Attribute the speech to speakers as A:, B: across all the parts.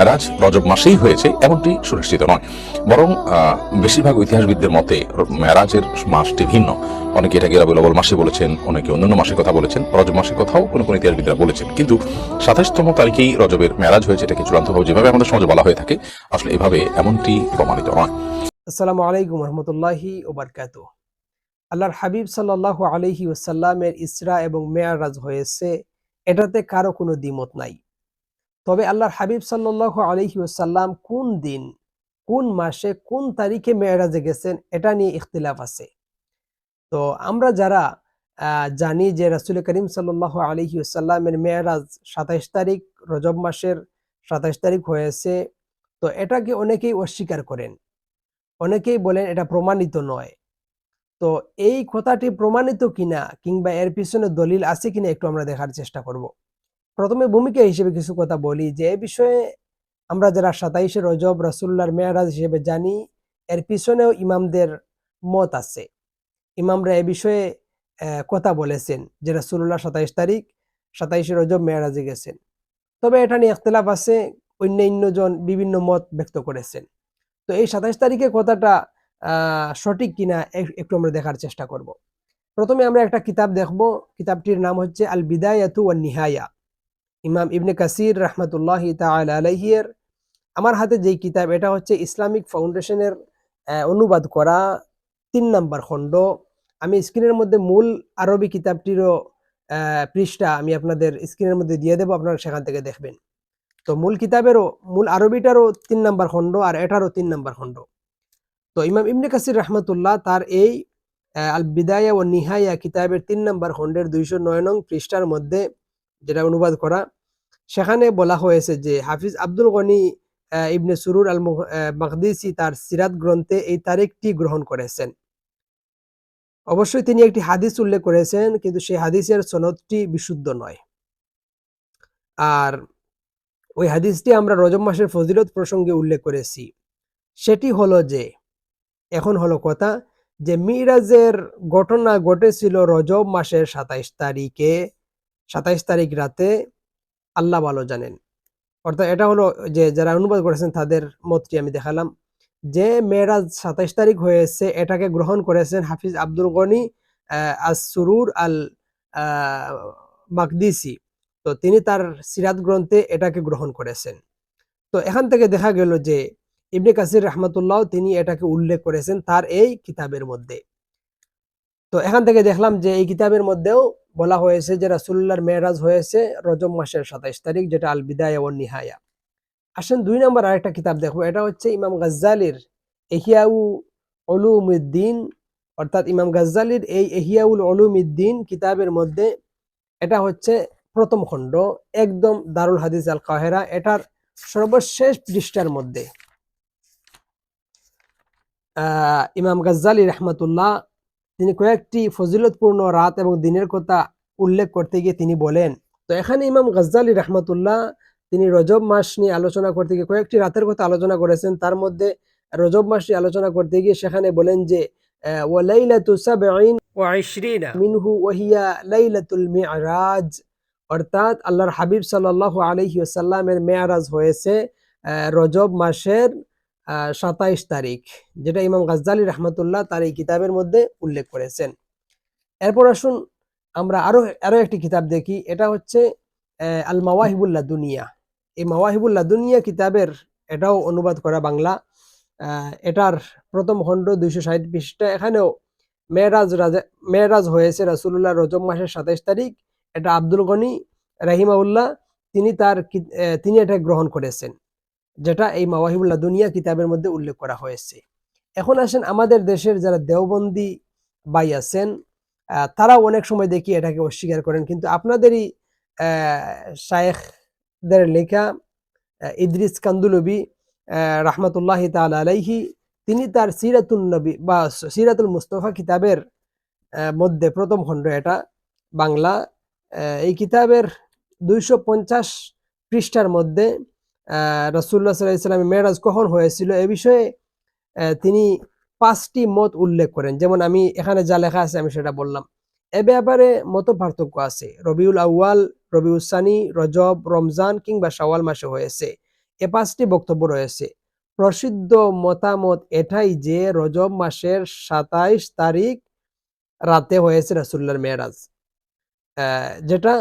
A: মেরাজ রজব মাসেই হয়েছে, এমনটি সুনিশ্চিত নয়। বরং বেশিরভাগ ইতিহাসবিদদের মতে মেরাজের মাসটি ভিন্ন। অনেকে এটাকে রাবিউল মাসে বলেছেন, অনেকে অন্যান্য মাসের কথা বলেছেন, রজব মাসের কথাও কোনো কোনো ইতিহাসবিদরা বলেছেন। কিন্তু সাতাশতম তারিখেই রজবের মেরাজ হয়েছে, এটাকে চূড়ান্তভাবে যেভাবে আমাদের সমাজে বলা হয়ে থাকে, আসলে এভাবে এমনটি প্রমাণিত নয়।
B: আসসালামু আলাইকুম রহমতুল্লাহি ওবরকাত আল্লাহর হাবিব সাল্লাহ আলহি ওসাল্লামের ইসরা এবং মেয়ারাজ হয়েছে, এটাতে কারও কোনো দ্বিমত নাই। তবে আল্লাহর হাবিব সাল্লাহ আলহি ওসাল্লাম কোন দিন, কোন মাসে, কোন তারিখে মেয়ারাজে গেছেন, এটা নিয়ে ইখতিলাফ আছে। তো আমরা যারা জানি যে রাসুল করিম সাল্লাহ আলহি ওসাল্লামের মেয়ারাজ সাতাইশ তারিখ, রজব মাসের সাতাইশ তারিখ হয়েছে, তো এটাকে অনেকেই অস্বীকার করেন। অনেকেই বলেন এটা প্রমাণিত নয়। তো এই কথাটি প্রমাণিত কিনা কিংবা এর পিছনে দলিল আছে কিনা একটু আমরা দেখার চেষ্টা করব। প্রথমে ভূমিকা হিসেবে কিছু কথা বলি যে, এ বিষয়ে আমরা যারা সাতাইশে রজব রাসুল্লাহর মেয়ারাজ হিসেবে জানি, এর পিছনেও ইমামদের মত আছে। ইমামরা এ বিষয়ে কথা বলেছেন যে রাসুল্লাহ সাতাইশ তারিখ, সাতাইশে রজব মেয়ারাজে গেছেন। তবে এটা নিয়ে ইখতলাফ আছে, অন্যান্য জন বিভিন্ন মত ব্যক্ত করেছেন। তো এই সাতাইশ তারিখে কথাটা সঠিক কিনা একটু আমরা দেখার চেষ্টা করব। প্রথমে আমরা একটা কিতাব দেখব, কিতাবটির নাম হচ্ছে আল বিদায়াতু নিহায়া ইমাম ইবনে কাসির রহমতুল্লাহ তাআলা আলাইহির আমার হাতে যেই কিতাব, এটা হচ্ছে ইসলামিক ফাউন্ডেশনের অনুবাদ করা তিন নাম্বার খণ্ড। আমি স্ক্রিনের মধ্যে মূল আরবি কিতাবটিরও পৃষ্ঠা আমি আপনাদের স্ক্রিনের মধ্যে দিয়ে দেবো, আপনারা সেখান থেকে দেখবেন। তো মূল কিতাবেরও, মূল আরবিটারও তিন নাম্বার খণ্ড আর এটারও তিন নাম্বার খণ্ড। তো ইমাম ইবনে কাসির রহমতুল্লাহ তার এই আল বিদায়া ও নিহায়া কিতাবের তিন নম্বর খণ্ডের দুইশো নয় নং পৃষ্ঠার মধ্যে যেটা অনুবাদ করা, সেখানে বলা হয়েছে যে হাফিজ আব্দুল গনি ইবনে সুরুর আল মাকদিসি তার সিরাত গ্রন্থে এই তারিখটি গ্রহণ করেছেন। অবশ্যই তিনি একটি হাদিস উল্লেখ করেছেন, কিন্তু সেই হাদিসের সনদটি বিশুদ্ধ নয়। আর ওই হাদিসটি আমরা রজব মাসের ফজিলত প্রসঙ্গে উল্লেখ করেছি। সেটি হলো যে, এখন হলো কথা যে মিরাজের ঘটনা ঘটেছিল রজব মাসের সাতাইশ তারিখে। সাতাইশ তারিখ রাতে আল্লাহ ভালো জানেন। অর্থাৎ এটা হলো যে যারা অনুবাদ করেছেন তাদের মতটি আমি দেখালাম। যে মেয়েরাজ সাতাইশ তারিখ হয়েছে এটাকে গ্রহণ করেছেন হাফিজ আব্দুল গনি আহ, সুরুর আল মাকদিসি। তো তিনি তার সিরাত গ্রন্থে এটাকে গ্রহণ করেছেন। তো এখান থেকে দেখা গেল যে ইবনে কাসির রহমতুল্লাহ তিনি এটাকে উল্লেখ করেছেন তার এই কিতাবের মধ্যে। তো এখান থেকে দেখলাম যে এই কিতাবের মধ্যেও বলা হয়েছে যে রাসুল্লাহর মেয়েরাজ হয়েছে রজব মাসের সাতাইশ তারিখ, যেটা আল বিদায় ও নিহায়া। আসেন দুই নম্বর আরেকটা কিতাব দেখব, এটা হচ্ছে ইমাম গাজ্জালির এহিয়াউ অলুমুদ্দিন অর্থাৎ ইমাম গাজ্জালির এই এহিয়াউল অলুমুদ্দিন কিতাবের মধ্যে এটা হচ্ছে প্রথম খণ্ড, একদম দারুল হাদিস আল কাহেরা এটার সর্বশেষ পৃষ্ঠার মধ্যে। ইমাম গাজ্জালি রহমতুল্লাহ তিনি কয়েকটি ফজিলতপূর্ণ রাত এবং দিনের কথা উল্লেখ করতে গিয়ে তিনি বলেন, তো এখানে ইমাম গাজ্জালি রহমতুল্লাহ তিনি রজব মাস নিয়ে আলোচনা করতে গিয়ে কয়েকটি রাতের কথা আলোচনা করেছেন। তার মধ্যে রজব মাস নিয়ে আলোচনা করতে গিয়ে সেখানে বলেন যে মি'রাজ। অর্থাৎ আল্লাহর হাবিব সাল্লাল্লাহু আলাইহি ওয়াসাল্লামের মেয়ারাজ হয়েছে রজব মাসের সাতাইশ তারিখ, যেটা ইমাম গাজ্জালি রহমতুল্লাহ তার এই কিতাবের মধ্যে উল্লেখ করেছেন। এরপর আসুন আমরা আরও আরও একটি কিতাব দেখি, এটা হচ্ছে আল মাওয়াহিবুল্লাহ দুনিয়া এই মাওয়াহিবুল্লাহ দুনিয়া কিতাবের, এটাও অনুবাদ করা বাংলা। এটার প্রথম খণ্ড দুইশো ষাট পৃষ্ঠা, এখানেও মেয়েরাজ রাজা, মেয়েরাজ হয়েছে রাসুল্লাহ রজব মাসের সাতাইশ তারিখ, এটা আব্দুল গনি রাহিমাউল্লাহ তিনি তার তিনি এটা গ্রহণ করেছেন। যেটা এই মাওয়াহিবুল্লাহ দুনিয়া কিতাবের মধ্যে উল্লেখ করা হয়েছে। এখন আসেন আমাদের দেশের যারা দেওবন্দি বাই আছেন তারাও অনেক সময় দেখি এটাকে অস্বীকার করেন। কিন্তু আপনাদেরই শায়েখদের লেখা ইদ্রিস কান্দুলবি রাহমাতুল্লাহ তাল আলাইহি, তিনি তার সিরাতুল নবী বা সিরাতুল মুস্তফা কিতাবের মধ্যে প্রথম খণ্ড এটা, বাংলা এই কিতাবের দুইশো পঞ্চাশ পৃষ্ঠার মধ্যে রসুল্লাহ সাল্লামের মেয়েরাজ কখন হয়েছিল? এ বিষয়ে তিনি পাঁচটি মত উল্লেখ করেন। যেমন আমি এখানে যা লেখা আছে, আমি সেটা বললাম। এ ব্যাপারে মত পার্থক্য আছে। রবিউল আউয়াল রবিউল সানি, রজব, রমজান কিংবা শাওয়াল মাসে হয়েছে। এ পাঁচটি বক্তব্য রয়েছে। প্রসিদ্ধ মতামত এটাই যে রজব মাসের সাতাইশ তারিখ রাতে হয়েছে রাসুল্লাহর মেয়েরাজ। যেটা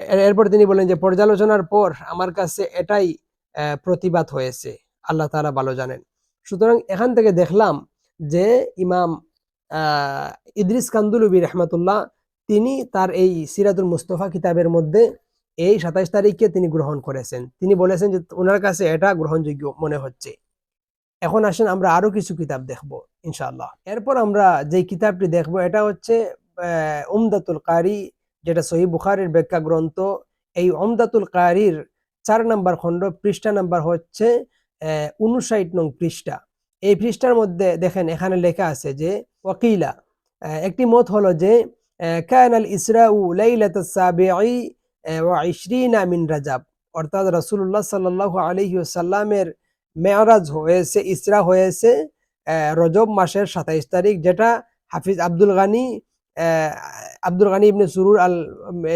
B: এরপর তিনি বলেন যে, পর্যালোচনার পর আমার কাছে এটাই প্রতিবাদ হয়েছে। আল্লাহ তাআলা ভালো জানেন। সুতরাং এখান থেকে দেখলাম যে ইমাম ইদ্রিস কান্দুলুবি রহমাতুল্লাহ, তিনি তার এই সিরাতুল মুস্তফা কিতাবের মধ্যে এই সাতাইশ তারিখকে তিনি গ্রহণ করেছেন। তিনি বলেছেন যে, ওনার কাছে এটা গ্রহণযোগ্য মনে হচ্ছে। এখন আসেন আমরা আরও কিছু কিতাব দেখব, ইনশাআল্লাহ। এরপর আমরা যে কিতাবটি দেখব, এটা হচ্ছে উমদাতুল কারি যেটা সহি বুখারির ব্যাখ্যা গ্রন্থ, এই অমদাতুল কারির চার নাম্বার খণ্ড, পৃষ্ঠা নাম্বার হচ্ছে উনষাট নং পৃষ্ঠা। এই পৃষ্ঠার মধ্যে দেখেন এখানে লেখা আছে যে ওকিলা একটি মত হলো যে কান আল ইসরাউ লাইলাত সাবিঈ ওয়া মিন রাজাব। অর্থাৎ রাসূলুল্লাহ সাল্লাল্লাহু আলাইহি ওয়াসাল্লামের মেয়ারাজ হয়েছে, ইসরা হয়েছে রজব মাসের সাতাইশ তারিখ, যেটা হাফিজ আব্দুল গানি আব্দুল গানি ইবনে সুরুর আল,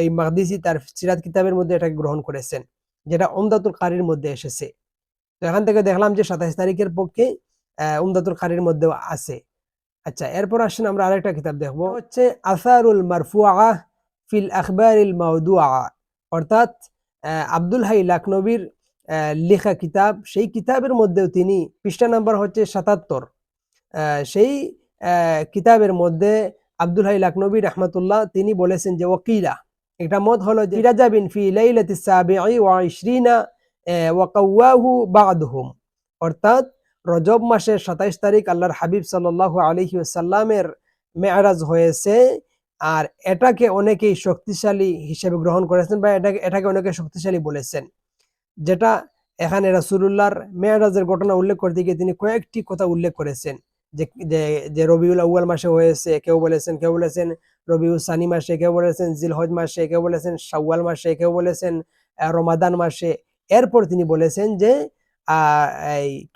B: এই মাকদিসি তার সিরাত কিতাবের মধ্যে এটা গ্রহণ করেছেন, যেটা উমদাতুল কারির মধ্যে এসেছে। তো এখান থেকে দেখলাম যে সাতাইশ তারিখের পক্ষে উমদাতুল কারির মধ্যেও আছে। আচ্ছা এরপর আসেন আমরা আরেকটা কিতাব দেখব। হচ্ছে আসারুল মারফুআ ফিল আখবারিল মাউদুআ অর্থাৎ আব্দুল হাই লাকনবীর লেখা কিতাব, সেই কিতাবের মধ্যেও তিনি পৃষ্ঠা নাম্বার হচ্ছে সাতাত্তর। সেই কিতাবের মধ্যে আব্দুল হাই লাকনবী রহমতুল্লাহ, তিনি বলেছেন যে ওকিলা একটা মত হলো যে রাজাবিন ফি লাইলাতি সাবিঈ ওয়া ইশরিনা ওয়া কাওয়াহু বা'দহুম। অর্থাৎ রজব মাসের সাতাইশ তারিখ আল্লাহর হাবিব সাল্লাল্লাহু আলাইহি ওয়াসাল্লামের মেয়ারাজ হয়েছে, আর এটাকে অনেকেই শক্তিশালী হিসেবে গ্রহণ করেছেন বা এটাকে এটাকে অনেকে শক্তিশালী বলেছেন। যেটা এখানে রাসূলুল্লাহর মেয়ারাজের ঘটনা উল্লেখ করতে গিয়ে তিনি কয়েকটি কথা উল্লেখ করেছেন। যে রবিউল আউয়াল মাসে হয়েছে কেউ বলেছেন কেউ বলেছেন রবিউল সানি মাসে কেউ বলেছেন জিলহজ মাসে কেউ বলেছেন শাওয়াল মাসে কেউ বলেছেন রমাদান মাসে। এরপর তিনি বলেছেন যে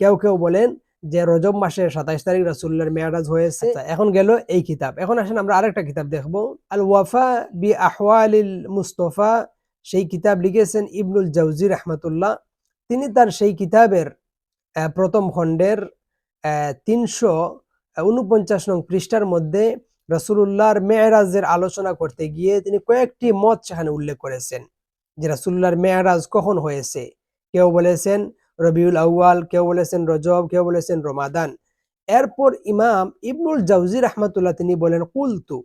B: কেউ কেউ বলেন যে রজব মাসের সাতাইশ তারিখ রাসুল্লাহর মেয়ারাজ হয়েছে। আচ্ছা, এখন গেল এই কিতাব। এখন আসেন আমরা আরেকটা কিতাব দেখব। আল ওয়াফা বি আহওয়ালিল মুস্তফা সেই কিতাব লিখেছেন ইবনুল জাউজি রহমতুল্লাহ। তিনি তার সেই কিতাবের প্রথম খণ্ডের তিনশো উনপঞ্চাশ নং পৃষ্ঠার মধ্যে রাসুলুল্লাহর মেয়েরাজের আলোচনা করতে গিয়ে তিনি কয়েকটি মত সেখানে উল্লেখ করেছেন যে রাসুল্লাহর মেয়েরাজ কখন হয়েছে। কেউ বলেছেন রবিউল আউয়াল, কেউ বলেছেন রজব, কেউ বলেছেন রমাদান। এরপর ইমাম ইবনুল জাউজি রহমতুল্লাহ তিনি বলেন, কুলতু,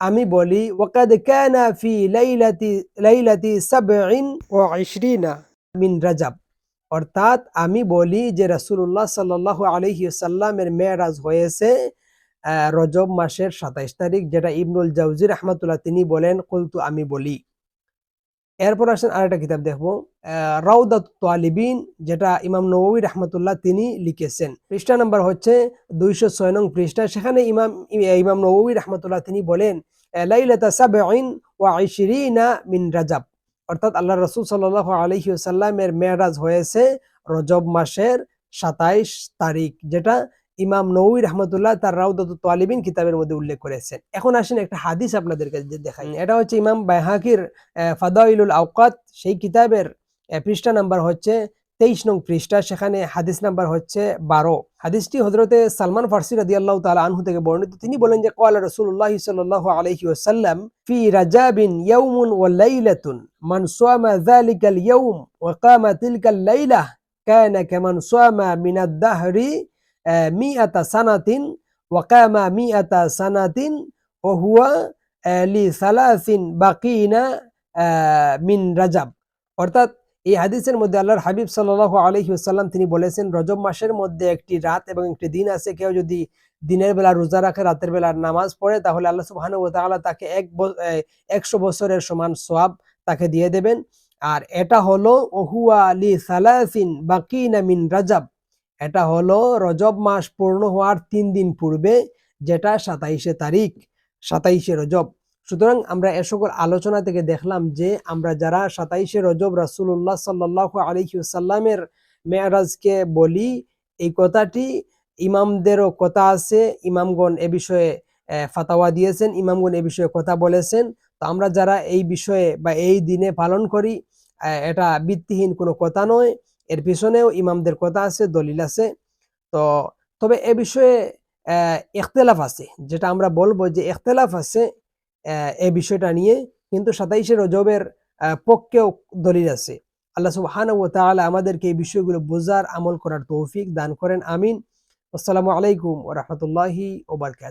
B: আমি বলি, ওয়াকাদ কানা ফি লাইলাতি লাইলাতি সাবঈন ওয়া ইশরিনা মিন রাজাব। অর্থাৎ আমি বলি যে রাসূলুল্লাহ সাল্লাল্লাহু আলাইহি সাল্লামের মেয়ারাজ হয়েছে রজব মাসের সাতাইশ তারিখ, যেটা ইবনুল জাউজি রহমতুল্লাহ তিনি বলেন, কুলতু আমি বলি। এরপর আসেন আরেকটা কিতাব দেখব রাউদাত তোয়ালিবিন যেটা ইমাম নবী রহমতুল্লাহ তিনি লিখেছেন। পৃষ্ঠা নাম্বার হচ্ছে দুইশো ছয় নং পৃষ্ঠা। সেখানে ইমাম ইমাম নবী রহমতুল্লাহ তিনি বলেন লাইলাতা সাবঈন ওয়া ইশরিনা মিন রাজাব। অর্থাৎ আল্লাহ রসুল সাল্লাহ আলহি সাল্লামের মেয়ারাজ হয়েছে রজব মাসের সাতাইশ তারিখ যেটা ইমাম নৌ রহমতুল্লাহ তার রাউদাত তোয়ালিবিন কিতাবের মধ্যে উল্লেখ করেছেন। এখন আসেন একটা হাদিস আপনাদেরকে দেখাই। এটা হচ্ছে ইমাম বাইহাকির ফাদাইলুল আওকাত সেই কিতাবের পৃষ্ঠা নাম্বার হচ্ছে তেইশ নং পৃষ্ঠা, সেখানে হাদিস নাম্বার হচ্ছে বারো। হাদিসটি হজরতে সালমান ফার্সি রাদি আল্লাহ তালা আনহু থেকে বর্ণিত। তিনি বলেন যে কয়াল রসুল্লাহ সাল্লাহ আলহি ওসাল্লাম ফি রাজাবিন ইয়াউমুন ওয়া লাইলাতুন, মান সোয়ামা যালিকাল ইয়াউম ওয়া কামা তিলকাল লাইলাহ কানা কামান সোয়ামা মিনাদ দাহরি মিআতা সানাতিন, ওয়া কামা মিআতা সানাতিন, ওয়া হুয়া লি সালাসিন বাকিনা মিন রাজাব। অর্থাৎ এই হাদিসের মধ্যে আল্লাহর হাবিব সাল্লাহ আলহি সাল্লাম তিনি বলেছেন, রজব মাসের মধ্যে একটি রাত এবং একটি দিন আছে, কেউ যদি দিনের বেলা রোজা রাখে, রাতের বেলা নামাজ পড়ে, তাহলে আল্লাহ সুবহান ও তাআলা তাকে এক একশো বছরের সমান সোয়াব তাকে দিয়ে দেবেন। আর এটা হলো, ওহুয়া লি সালাসিন বাকি নামিন রাজাব। এটা হলো, রজব মাস পূর্ণ হওয়ার তিন দিন পূর্বে, যেটা সাতাইশে তারিখ, সাতাইশে রজব। সুতরাং আমরা এ সকল আলোচনা থেকে দেখলাম যে আমরা যারা সাতাইশে রজব রাসূলুল্লাহ সাল্লাল্লাহু আলাইহি সাল্লামের মেয়ারাজকে বলি, এই কথাটি ইমামদেরও কথা আছে। ইমামগণ এ বিষয়ে ফাতাওয়া দিয়েছেন, ইমামগণ এ বিষয়ে কথা বলেছেন। তো আমরা যারা এই বিষয়ে বা এই দিনে পালন করি এটা ভিত্তিহীন কোনো কথা নয়। এর পিছনেও ইমামদের কথা আছে, দলিল আছে। তো তবে এ বিষয়ে ইখতিলাফ আছে। যেটা আমরা বলব যে ইখতিলাফ আছে এই বিষয়টা নিয়ে কিন্তু সাতাইশে রজবের পক্ষেও দলিল আছে। আল্লাহ সুবহান ও তালা আমাদেরকে এই বিষয়গুলো বোঝার আমল করার তৌফিক দান করেন। আমিন। আসসালামু আলাইকুম ও রহমতুল্লাহি ওয়া বারাকাতুহু।